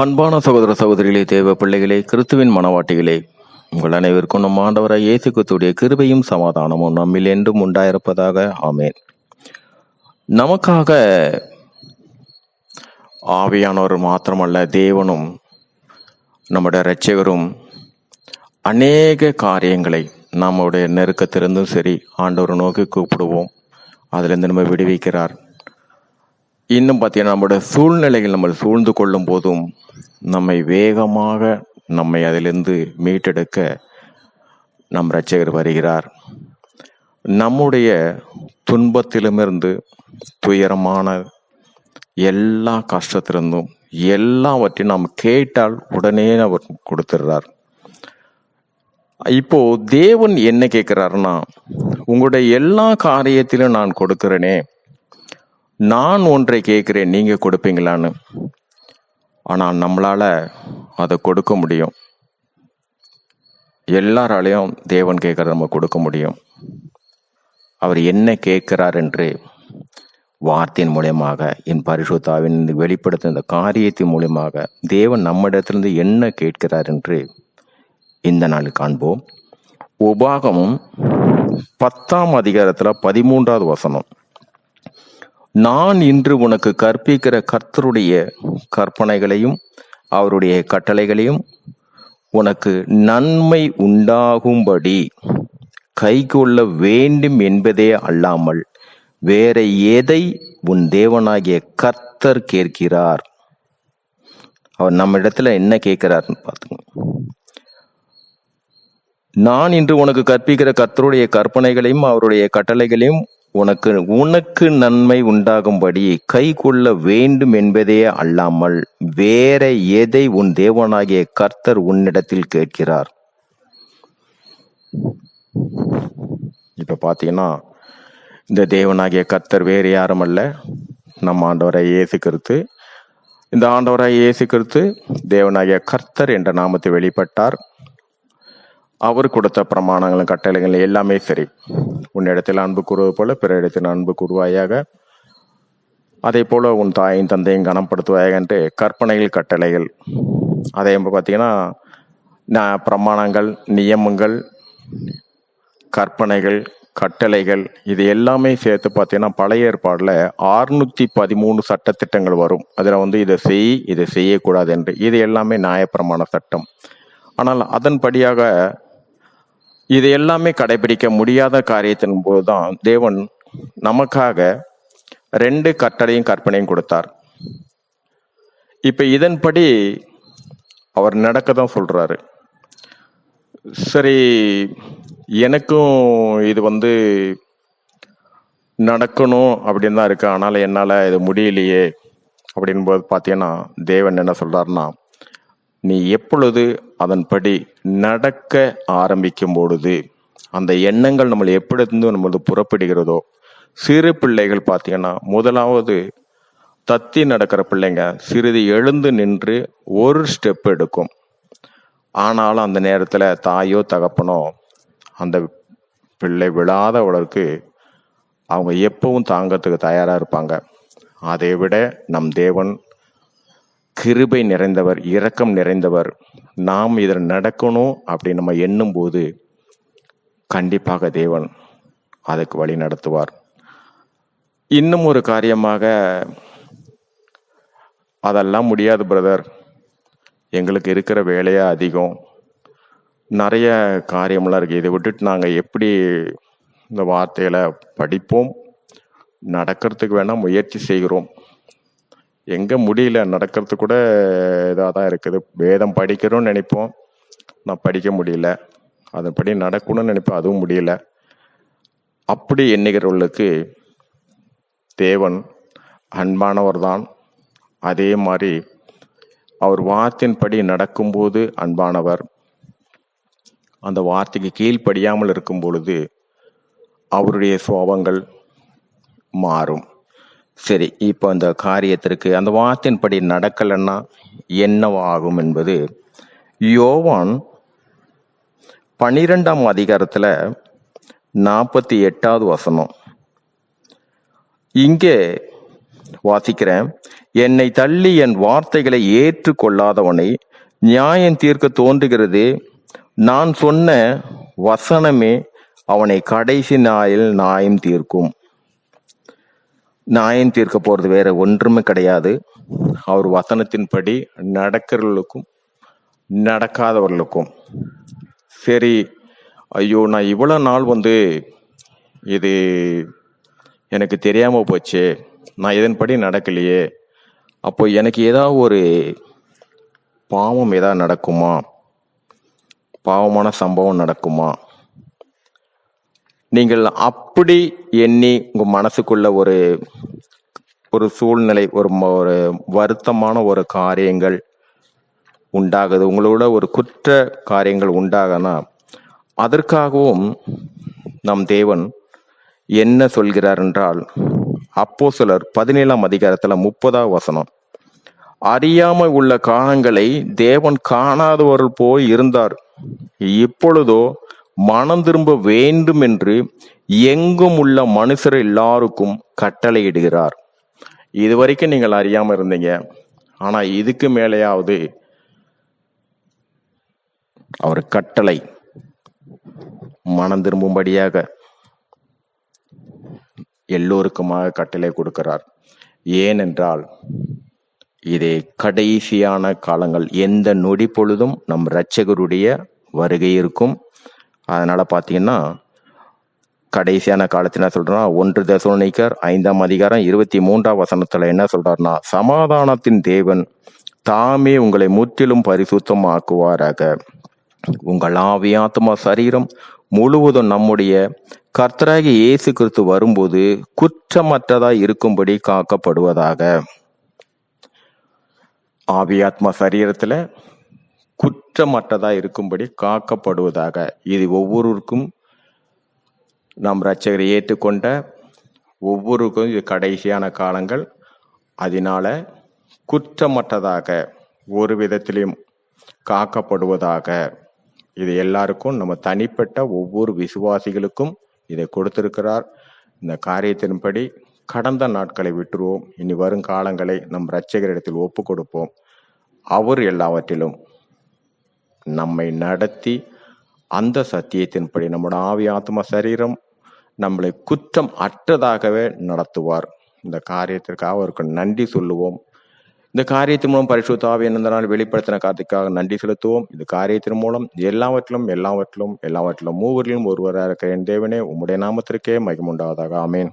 அன்பான சகோதர சகோதரிகளே தேவ பிள்ளைகளே கிறிஸ்துவின் மனவாட்டிகளே உங்கள் அனைவருக்கும் நம் ஆண்டவராய் இயேசு கிறிஸ்துவுடைய கிருபையும் சமாதானமும் நம்மில் என்றும் உண்டாயிருப்பதாக. ஆமேன். நமக்காக ஆவியானவர் மாத்திரமல்ல தேவனும் நம்முடைய இரட்சகரும் அநேக காரியங்களை நம்முடைய நெருக்கத்திலிருந்தும் சரி ஆண்டவர் நோக்கி கூப்பிடுவோம். அதிலிருந்து நம்ம விடுவிக்கிறார். இன்னும் பார்த்தீங்கன்னா நம்முடைய சூழ்நிலைகள் நம்ம சூழ்ந்து கொள்ளும் போதும் நம்மை வேகமாக நம்மை அதிலிருந்து மீட்டெடுக்க நம் இரட்சகர் வருகிறார். நம்முடைய துன்பத்திலுமிருந்து துயரமான எல்லா கஷ்டத்திலிருந்தும் எல்லாவற்றையும் நாம் கேட்டால் உடனே அவர் கொடுத்துடுறார். இப்போ தேவன் என்ன கேட்கிறாருன்னா உங்களுடைய எல்லா காரியத்திலும் நான் கொடுக்கிறேனே நான் ஒன்றை கேட்குறேன் நீங்க கொடுப்பீங்களான்னு. ஆனால் நம்மளால அதை கொடுக்க முடியும். எல்லாராலையும் தேவன் கேட்கறத நம்ம கொடுக்க முடியும். அவர் என்ன கேட்கிறார் என்று வார்த்தையின் மூலியமாக என் பரிசுத்தாவின் வெளிப்படுத்த இந்த காரியத்தின் மூலியமாக தேவன் நம்மிடத்திலிருந்து என்ன கேட்கிறார் என்று இந்த நாள் காண்போம். உபாகமும் பத்தாம் அதிகாரத்தில் பதிமூன்றாவது வசனம். நான் இன்று உனக்கு கற்பிக்கிற கர்த்தருடைய கற்பனைகளையும் அவருடைய கட்டளைகளையும் உனக்கு நன்மை உண்டாகும்படி கைக்கொள்ள வேண்டும் என்பதே அல்லாமல் வேற எதை உன் தேவனாகிய கர்த்தர் கேட்கிறார்? அவர் நம்ம இடத்துல என்ன கேட்கிறார்னு பார்த்துங்க. நான் இன்று உனக்கு கற்பிக்கிற கர்த்தருடைய கற்பனைகளையும் அவருடைய கட்டளைகளையும் உனக்கு உனக்கு நன்மை உண்டாகும்படி கை கொள்ள வேண்டும் என்பதே அல்லாமல் வேற எதை உன் தேவனாகிய கர்த்தர் உன்னிடத்தில் கேட்கிறார்? இப்ப பாத்தீங்கன்னா இந்த தேவனாகிய கர்த்தர் வேறு யாரும் அல்ல. நம்ம ஆண்டவரை இயேசு கருத்து இந்த ஆண்டவரை இயேசு கிறிஸ்து தேவனாகிய கர்த்தர் என்ற நாமத்தை வெளிப்பட்டார். அவர் கொடுத்த பிரமாணங்களும் கட்டளைகளும் எல்லாமே சரி. உன்னிடத்தில் அன்பு கூறுவது போல பிற இடத்தில் அன்பு கூறுவாயாக. அதே போல உன் தாயும் தந்தையும் கனப்படுத்துவாயாக என்று கற்பனைகள் கட்டளைகள். அதே பார்த்தீங்கன்னா நான் பிரமாணங்கள் நியமங்கள் கற்பனைகள் கட்டளைகள் இது எல்லாமே சேர்த்து பார்த்தீங்கன்னா பழைய ஏற்பாடில் ஆறுநூற்றி பதிமூணு சட்டத்திட்டங்கள் வரும். அதில் வந்து இதை செய் இதை செய்யக்கூடாது என்று. இது எல்லாமே நியாயப்பிரமாண சட்டம். ஆனால் அதன்படியாக இது எல்லாமே கடைபிடிக்க முடியாத காரியத்தின் போதுதான் தேவன் நமக்காக ரெண்டு கட்டளையும் கற்பனையும் கொடுத்தார். இப்ப இதன்படி அவர் நடக்க தான் சொல்றாரு. சரி எனக்கும் இது வந்து நடக்கணும் அப்படின்னு தான் இருக்கு. ஆனால் என்னால் இது முடியலையே. அப்படின் போது பார்த்தீங்கன்னா தேவன் என்ன சொல்றாருன்னா நீ எப்பொழுது அதன்படி நடக்க ஆரம்பிக்கும் பொழுது அந்த எண்ணங்கள் நம்மளை எப்படி இருந்து நம்மளது புறப்படுகிறதோ சிறு பிள்ளைகள் பார்த்தீங்கன்னா முதலாவது தத்தி நடக்கிற பிள்ளைங்க சிறிது எழுந்து நின்று ஒரு ஸ்டெப் எடுக்கும். ஆனாலும் அந்த நேரத்தில் தாயோ தகப்பனோ அந்த பிள்ளை விழாதவளருக்கு அவங்க எப்பவும் தாங்கறதுக்கு தயாராக இருப்பாங்க. அதை விட நம் தேவன் கிருபை நிறைந்தவர் இரக்கம் நிறைந்தவர் நாம் இதில் நடக்கணும் அப்படி நம்ம எண்ணும்போது கண்டிப்பாக தேவன் அதுக்கு வழி நடத்துவார். இன்னும் ஒரு காரியமாக அதெல்லாம் முடியாது பிரதர். எங்களுக்கு இருக்கிற வேலையே அதிகம். நிறைய காரியம்லாம் இருக்குது இதை விட்டுட்டு நாங்கள் எப்படி இந்த வார்த்தையில் படிப்போம் நடக்கிறதுக்கு வேணால் முயற்சி செய்கிறோம். எங்கே முடியல நடக்கிறது கூட இதாக தான் இருக்குது. வேதம் படிக்கிறோம்னு நினைப்போம். நான் படிக்க முடியல. அதன்படி நடக்கணும்னு நினைப்போம் அதுவும் முடியல. அப்படி எண்ணுகிறவர்களுக்கு தேவன் அன்பானவர் தான் அதே மாதிரி அவர் வார்த்தையின்படி நடக்கும்போது அன்பானவர். அந்த வார்த்தைக்கு கீழ்ப்படியாமல் இருக்கும் பொழுது அவருடைய சோபங்கள் மாறும். சரி இப்போ அந்த காரியத்திற்கு அந்த வார்த்தையின்படி நடக்கலைன்னா என்னவாகும் என்பது யோவான் பனிரெண்டாம் அதிகாரத்தில் நாற்பத்தி எட்டாவது வசனம். இங்கே வாசிக்கிறேன் என்னை தள்ளி என் வார்த்தைகளை ஏற்றுக்கொள்ளாதவனை நியாயம் தீர்க்க தோன்றுகிறது. நான் சொன்ன வசனமே அவனை கடைசி நாளில் நியாயம் தீர்க்கும். நியாயம் தீர்க்க போறது வேற ஒன்றுமே கிடையாது. அவர் வசனத்தின்படி நடக்கிறவர்களுக்கும் நடக்காதவர்களுக்கும். சரி ஐயோ நான் இவ்வளோ நாள் வந்து இது எனக்கு தெரியாமல் போச்சு. நான் இதன்படி நடக்கலையே. அப்போ எனக்கு ஏதாவது ஒரு பாவம் ஏதாவது நடக்குமா? பாவமான சம்பவம் நடக்குமா? நீங்கள் அப்படி எண்ணி உங்கள் மனசுக்குள்ள ஒரு ஒரு சூழ்நிலை ஒரு ம- ஒரு வருத்தமான ஒரு காரியங்கள் உண்டாகுது. உங்களோட ஒரு குற்ற காரியங்கள் உண்டாகனா அதற்காகவும் நம் தேவன் என்ன சொல்கிறார் என்றால் அப்போ சிலர் பதினேழாம் அதிகாரத்தில் முப்பதாம் வசனம் அறியாமை உள்ள காலங்களை தேவன் காணாதவர்கள் போய் இருந்தார். இப்பொழுதோ மனம் திரும்ப வேண்டும் என்று எங்கும் உள்ள மனுஷர் எல்லாருக்கும் கட்டளையிடுகிறார். இது வரைக்கும் நீங்கள் அறியாமல் இருந்தீங்க. ஆனால் இதுக்கு மேலேயாவது அவர் கட்டளை மனம் திரும்பும்படியாக எல்லோருக்குமாக கட்டளை கொடுக்கிறார். ஏனென்றால் இதே கடைசியான காலங்கள் எந்த நொடி பொழுதும் நம் இரட்சகருடைய வருகை இருக்கும். அதனால் பார்த்தீங்கன்னா கடைசியான காலத்தில் என்ன சொல்றா ஒன்று தசோனிக்கர் ஐந்தாம் அதிகாரம் இருபத்தி மூன்றாம் வசனத்துல என்ன சொல்றாருன்னா சமாதானத்தின் தேவன் தாமே உங்களை முற்றிலும் பரிசுத்தமாக்குவாராக. உங்கள் ஆவி ஆத்மா சரீரம் முழுவதும் நம்முடைய கர்த்தராகி இயேசு கிறிஸ்து வரும்போது குற்றமற்றதாய் இருக்கும்படி காக்கப்படுவதாக. ஆவியாத்மா சரீரத்தில் சரீரத்துல குற்றமற்றதா இருக்கும்படி காக்கப்படுவதாக. இது ஒவ்வொருவருக்கும் நம் ரட்சகரை ஏற்றுக்கொண்ட ஒவ்வொருக்கும் இது கடைசியான காலங்கள் அதனால குற்றமற்றதாக ஒரு விதத்திலையும் காக்கப்படுவதாக இது எல்லாருக்கும் நம்ம தனிப்பட்ட ஒவ்வொரு விசுவாசிகளுக்கும் இதை கொடுத்திருக்கிறார். இந்த காரியத்தின்படி கடந்த நாட்களை விட்டுருவோம். இனி வரும் காலங்களை நம் இரட்சகரிடத்தில் ஒப்பு கொடுப்போம் அவர் எல்லாவற்றிலும் நம்மை நடத்தி அந்த சத்தியத்தின்படி நம்முடைய ஆவி ஆத்ம சரீரம் நம்மளை குற்றம் அற்றதாகவே நடத்துவார். இந்த காரியத்திற்காக அவருக்கு நன்றி சொல்லுவோம். இந்த காரியத்தின் மூலம் பரிசுத்த ஆவி நாள் வெளிப்படுத்தின காத்துக்காக நன்றி செலுத்துவோம். இந்த காரியத்தின் மூலம் எல்லாவற்றிலும் எல்லாவற்றிலும் எல்லாவற்றிலும் மூவரிலும் ஒருவராக இருக்கிற என் தேவனே உம்முடைய நாமத்திற்கே மகிமுண்டாவதாக ஆமேன்.